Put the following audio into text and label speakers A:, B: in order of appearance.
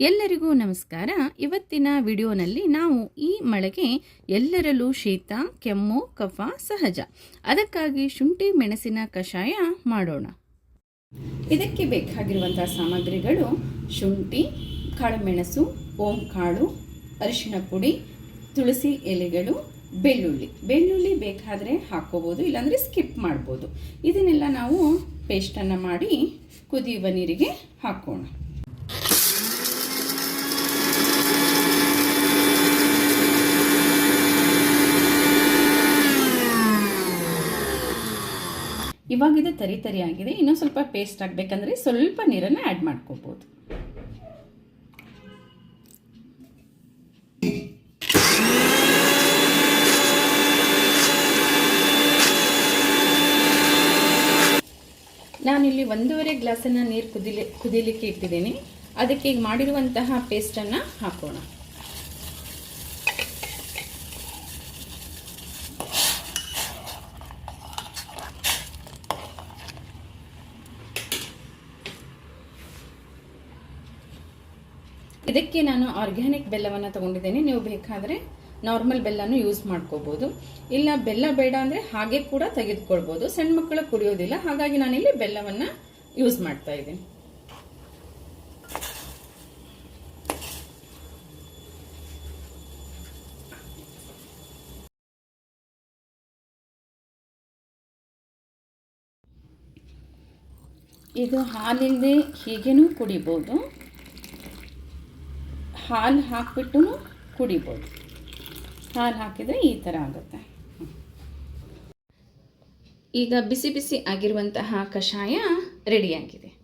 A: ಎಲ್ಲರಿಗೂ ನಮಸ್ಕಾರ. ಇವತ್ತಿನ ವಿಡಿಯೋನಲ್ಲಿ ನಾವು ಈ ಮಳೆಗೆ ಎಲ್ಲರಲ್ಲೂ ಶೀತ, ಕೆಮ್ಮು, ಕಫ, ಸಹಜ. ಅದಕ್ಕಾಗಿ ಶುಂಠಿ ಮೆಣಸಿನ ಕಷಾಯ ಮಾಡೋಣ. ಇದಕ್ಕೆ ಬೇಕಾಗಿರುವಂತಹ ಸಾಮಗ್ರಿಗಳು ಶುಂಠಿ, ಕಾಳುಮೆಣಸು ಓಂ ಕಾಳು ಅರಿಶಿನ ಪುಡಿ, ತುಳಸಿ ಎಲೆಗಳು, ಬೆಳ್ಳುಳ್ಳಿ. ಬೆಳ್ಳುಳ್ಳಿ ಬೇಕಾದರೆ ಹಾಕೋಬೋದು, ಇಲ್ಲಾಂದರೆ ಸ್ಕಿಪ್ ಮಾಡ್ಬೋದು. ಇದನ್ನೆಲ್ಲ ನಾವು ಪೇಸ್ಟನ್ನು ಮಾಡಿ ಕುದಿಯುವ ನೀರಿಗೆ ಹಾಕೋಣ. ಇವಾಗ ಇದು ತರಿ ತರಿ ಆಗಿದೆ ಇನ್ನೂ ಸ್ವಲ್ಪ ಪೇಸ್ಟ್ ಆಗಬೇಕಂದ್ರೆ ಸ್ವಲ್ಪ ನೀರನ್ನು ಆ್ಯಡ್ ಮಾಡ್ಕೋಬೋದು. ನಾನಿಲ್ಲಿ ಒಂದೂವರೆ ಗ್ಲಾಸನ್ನು ನೀರು ಕುದಿಲಿ ಕುದಿಲಿಕ್ಕೆ ಇಟ್ಟಿದ್ದೀನಿ. ಅದಕ್ಕೆ ಈಗ ಮಾಡಿರುವಂತಹ ಪೇಸ್ಟನ್ನು ಹಾಕೋಣ. ಇದಕ್ಕೆ ನಾನು ಆರ್ಗ್ಯಾನಿಕ್ ಬೆಲ್ಲವನ್ನು ತಗೊಂಡಿದ್ದೇನೆ. ನೀವು ಬೇಕಾದರೆ ನಾರ್ಮಲ್ ಬೆಲ್ಲನೂ ಯೂಸ್ ಮಾಡ್ಕೋಬೋದು. ಇಲ್ಲ ಬೆಲ್ಲ ಬೇಡ ಅಂದರೆ ಹಾಗೆ ಕೂಡ ತೆಗೆದುಕೊಳ್ಬೋದು. ಸಣ್ಣ ಮಕ್ಕಳು ಕುಡಿಯೋದಿಲ್ಲ. ಹಾಗಾಗಿ ನಾನಿಲ್ಲಿ ಬೆಲ್ಲವನ್ನು ಯೂಸ್ ಮಾಡ್ತಾ ಇದ್ದೀನಿ. ಇದು ಹಾಲಿಲ್ಲದೆ ಹೀಗೇನೂ ಕುಡಿಬೋದು. ಹಾಲು ಹಾಕಿಬಿಟ್ಟು ಕುಡಿಬೋದು. ಹಾಲು ಹಾಕಿದರೆ ಈ ಥರ ಆಗುತ್ತೆ. ಈಗ ಬಿಸಿ ಬಿಸಿ ಆಗಿರುವಂತಹ ಕಷಾಯ ರೆಡಿಯಾಗಿದೆ